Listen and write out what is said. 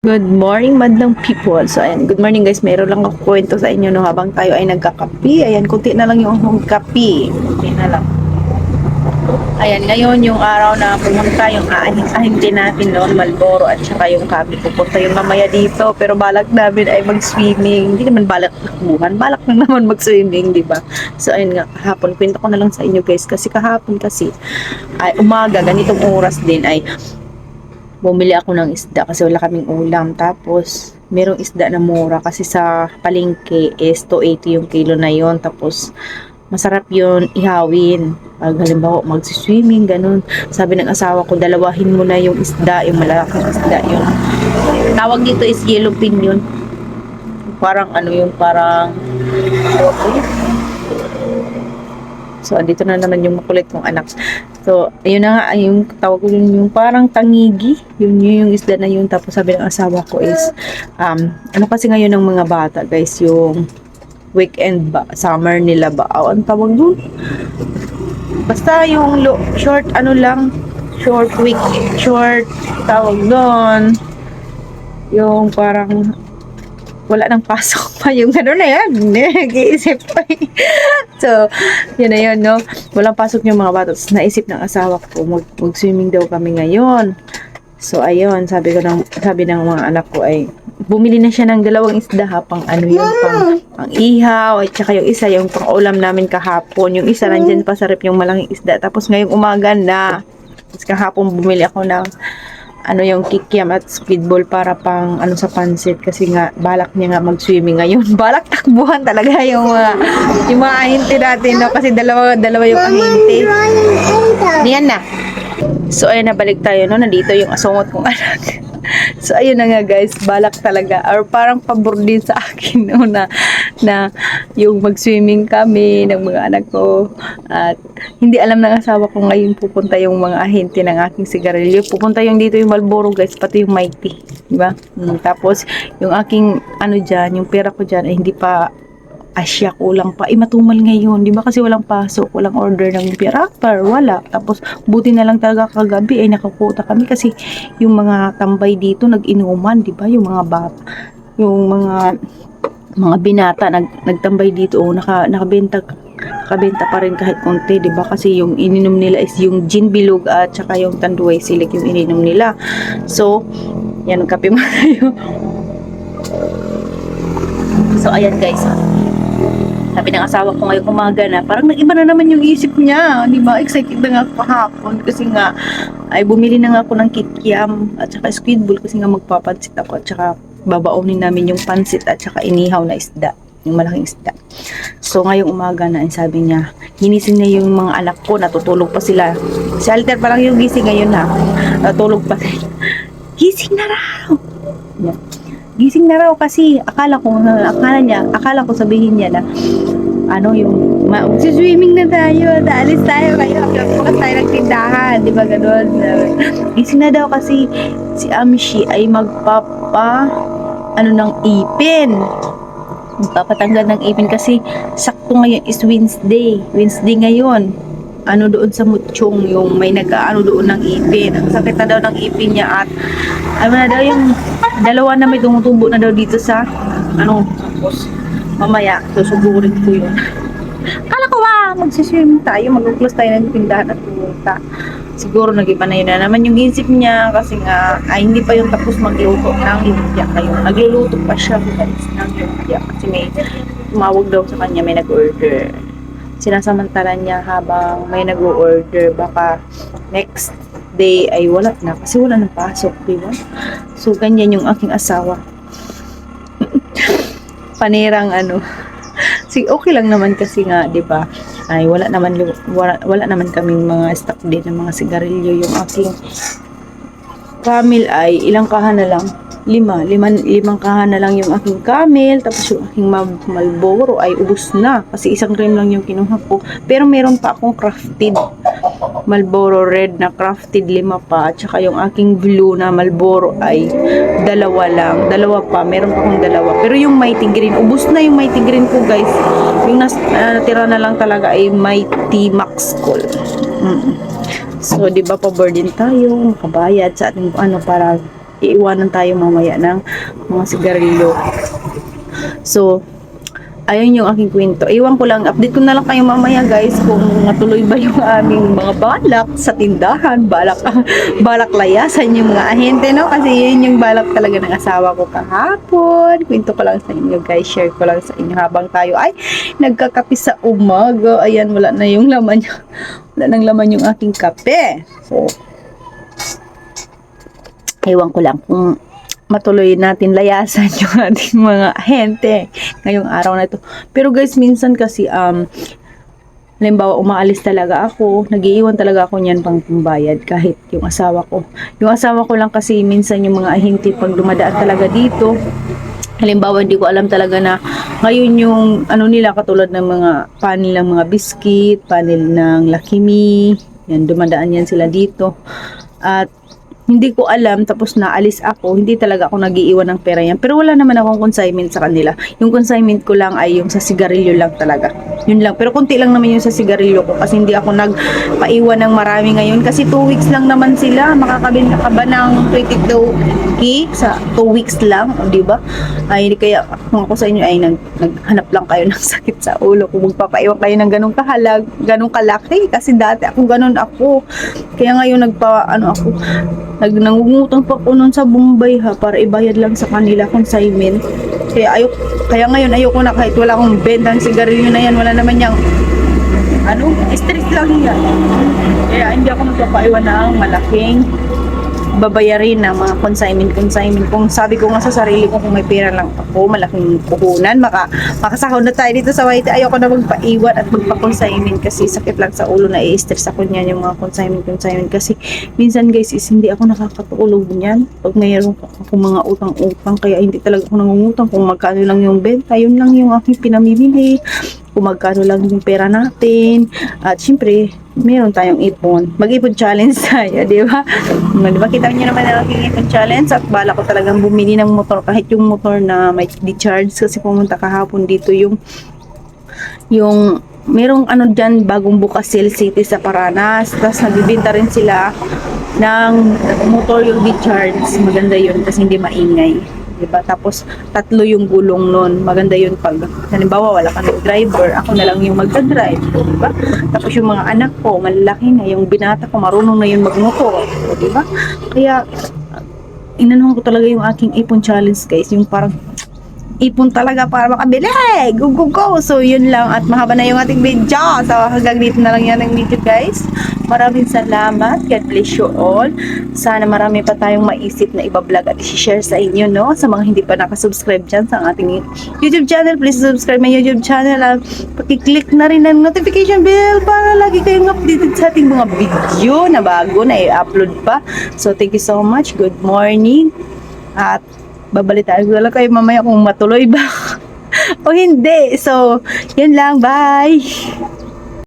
Good morning, madlang people. So, ayan, good morning guys. Meron lang ako kwento sa inyo no, habang tayo ay nagkakapi. Ayan, kunti na lang yung kapi. Kunti na lang. Ayan, ngayon yung araw na pumunta yung ahing-ahing natin noon, Malboro at saka yung kapi. Pupunta yung mamaya dito. Pero balak namin ay mag-swimming. Hindi naman balak takbuhan. Balak lang naman mag-swimming, di ba? So, ayun nga, kahapon. Kwento ko na lang sa inyo guys. Kasi kahapon kasi, ay umaga, ganitong oras din ay bumili ako ng isda kasi wala kaming ulam. Tapos, merong isda na mura kasi sa palengke is 280 yung kilo na yon Tapos, masarap yon ihawin. Pag halimbawa, magsiswimming, ganun. Sabi ng asawa ko, dalawahin mo na yung isda, yung malalaking isda yun. Tawag dito is yellow pin yun. Parang ano yung parang So, andito na naman yung makulit kong anak. So, ayun na nga, yung tawag ko yun, yung parang tangigi. Yun, yun yung isda na yun. Tapos sabi ng asawa ko is, um, ano kasi ngayon ng mga bata, guys, yung weekend ba, summer nila ba, o ang tawag dun? Basta yung lo, short, ano lang, short week, short, tawag doon. Yung parang, wala nang pasok pa yung gano'n na yan. Nag-iisip pa eh. So, yun na yun, no? Walang pasok yung mga bata. Tapos naisip ng asawa ko, mag, mag-swimming daw kami ngayon. So, ayun, sabi ko ng, sabi ng mga anak ko ay, bumili na siya ng dalawang isda ha, pang ano yun, pang, pang ihaw, at saka yung isa, yung pang ulam namin kahapon. Yung isa, nandyan pa sa rep yung malaking isda. Tapos ngayong umaga na, tapos kahapon bumili ako ng ano yung kikiam at speedball para pang ano sa pansit kasi nga balak niya nga mag-swimming ngayon. Balak takbuhan talaga yung mga yung mga ahente natin no? kasi dalawa dalawa yung ahente. Diyan na. So ayun nabalik tayo no nandito yung asungot kong anak. So ayun na nga guys, balak talaga or parang pabor din sa akin no na na yung mag-swimming kami ng mga anak ko at hindi alam ng asawa ko ngayon pupunta yung mga ahente ng aking sigarilyo. Pupunta yung dito yung Malboro guys, pati yung Mighty. Di ba? Mm, tapos yung aking ano dyan, yung pera ko dyan ay hindi pa asya kulang pa. Eh, matumal ngayon. Di ba kasi walang pasok, walang order ng pirapper, wala. Tapos, buti na lang talaga kagabi ay nakakuta kami kasi yung mga tambay dito nag-inuman, di ba? Yung mga bata, yung mga mga binata nag, nagtambay dito, oh, naka, nakabenta nakabenta pa rin kahit konti, di ba? Kasi yung ininom nila is yung gin bilog at saka yung tanduay silik yung ininom nila. So, yan, kape mo tayo. So, ayan guys. Sabi ng asawa ko ngayong umaga na, parang nag-iba na naman yung isip niya. Di ba? Excited na nga ako kahapon kasi nga, ay bumili na nga ako ng kikiam at saka squid ball kasi nga magpapansit ako at saka babaonin namin yung pansit at saka inihaw na isda yung malaking isda. So, ngayong umaga na, sabi niya, ginising niya yung mga anak ko, natutulog pa sila. Si Alter pa lang yung gising ngayon ha. Natutulog pa sila. Gising na raw! Yan. Gising na raw kasi akala ko, akala niya, akala ko sabihin niya na, ano yung, ma- swimming na tayo, daalis tayo kayo, bukas tayo ng tindahan, di ba ganun? Gising na daw kasi si Amshi ay magpapa, ano ng ipin magpapatanggal ng ipin kasi sakto ngayon is Wednesday. Wednesday ngayon. Ano doon sa Mutchong, yung may nag-ano doon ng ipin. Ang sakit na daw ng ipin niya at ano na daw yung dalawa na may tumutubo na daw dito sa ano, mamaya susuburin ko yun. Kala ko ba, magsiswimming tayo, mag-close tayo ng tindahan at pumunta. Siguro nag-iba na yun na naman yung isip niya kasi nga ay hindi pa yung tapos magluto ng lumpia kayo. Nagluluto pa siya guys ng lumpia kasi may tumawag daw sa kanya may nag-order. Sinasamantala niya habang may nag-order baka next day ay wala na kasi wala nang pasok, di ba? So ganyan yung aking asawa. Panirang ano. Si okay lang naman kasi nga, 'di ba? Ay wala naman wala, wala naman kaming mga stock din ng mga sigarilyo. Yung aking camel ay ilang kahan na lang? Lima, liman, limang kahan na lang yung aking camel. Tapos yung aking Malboro ay ubos na. Kasi isang rim lang yung kinuha ko. Pero meron pa akong crafted Malboro red na crafted lima pa. At saka yung aking blue na Malboro ay dalawa lang. Dalawa pa, meron pa akong dalawa. Pero yung mighty green, ubos na yung mighty green ko guys yung nas, ah, natira na lang talaga ay mighty max cool mm. so di ba pabor din tayo makabayad sa ating ano para iiwanan tayo mamaya ng mga sigarilyo. So, ayun yung aking kwento. Iwan ko lang, update ko na lang kayo mamaya guys kung matuloy ba yung aming mga balak sa tindahan, balak, balak layasan yung mga ahente, no? Kasi yun yung balak talaga ng asawa ko kahapon. Kwento ko lang sa inyo guys, share ko lang sa inyo habang tayo ay nagkakape sa umaga. Ayan, wala na yung laman yung, wala nang laman yung aking kape. So, ewan ko lang kung matuloy natin layasan yung ating mga ahente ngayong araw na ito. Pero guys, minsan kasi um halimbawa umaalis talaga ako, nagiiwan talaga ako niyan pang pambayad kahit yung asawa ko. Yung asawa ko lang kasi minsan yung mga ahente pag dumadaan talaga dito, halimbawa hindi ko alam talaga na ngayon yung ano nila katulad ng mga panel ng mga biscuit, panel ng Lakimi, yan dumadaan yan sila dito. At hindi ko alam tapos naalis ako hindi talaga ako nagiiwan ng pera yan pero wala naman akong consignment sa kanila. Yung consignment ko lang ay yung sa sigarilyo lang talaga. Yun lang. Pero konti lang naman yung sa sigarilyo ko kasi hindi ako nagpaiwan ng marami ngayon. Kasi 2 weeks lang naman sila. Makakabin ka ba ng 22k sa 2 weeks lang o di ba? Ay kaya kung ako sa inyo ay nag, naghanap lang kayo ng sakit sa ulo kung magpapaiwan kayo ng ganong kahalag ganong kalaki. Kasi dati ako ganon ako. Kaya ngayon nagpa ano ako nag nangungutang pa ako nun sa Bombay ha para ibayad lang sa kanila consignment. Kaya ayok kaya ngayon ayoko na kahit wala akong bentang sigarilyo na yan, wala naman yang ano, stress lang yan. Kaya hindi ako nagpapaiwan ng malaking babayarin ng mga consignment consignment. Kung sabi ko nga sa sarili ko kung may pera lang ako malaking puhunan maka makasahod na tayo dito sa White. Ayoko na magpaiwan at magpa-consignment kasi sakit lang sa ulo. Na i-stress ako niyan yung mga consignment consignment. Kasi minsan guys is hindi ako nakakatulog niyan. Pag mayroon ako mga utang-utang kaya hindi talaga ako nangungutang kung magkano lang yung benta. Yun lang yung aking pinamimili kung magkano lang yung pera natin. At syempre meron tayong ipon. Mag-ipon challenge tayo di ba? Di ba? Kita niyo naman ang aking ipon challenge at bala ko talagang bumili ng motor kahit yung motor na may di-charge kasi pumunta kahapon dito yung yung merong ano dyan bagong bukas Cell City sa Paranas. Tapos nagbibinta rin sila ng motor yung di-charge maganda yun kasi hindi maingay diba? Tapos, tatlo yung gulong nun. Maganda yun pag, halimbawa, wala ka ng driver, ako na lang yung magdadrive, diba? Tapos yung mga anak ko, malalaki na, yung binata ko, marunong na yun magmotor, diba? Kaya, inanong ko talaga yung aking ipon challenge, guys. Yung parang, ipon talaga para makabili. Go, go, go! So, yun lang. At mahaba na yung ating video. So, hanggang dito na lang yan ang video, guys. Maraming salamat. God bless you all. Sana marami pa tayong maisip na ibablog at i-share sa inyo, no? Sa mga hindi pa nakasubscribe dyan sa ating YouTube channel, please subscribe my YouTube channel at pakiclick na rin ang notification bell para lagi kayong updated sa ating mga video na bago na i-upload pa. So, thank you so much. Good morning. At babalitaan ko lang kayo mamaya kung matuloy ba o hindi. So, yun lang. Bye!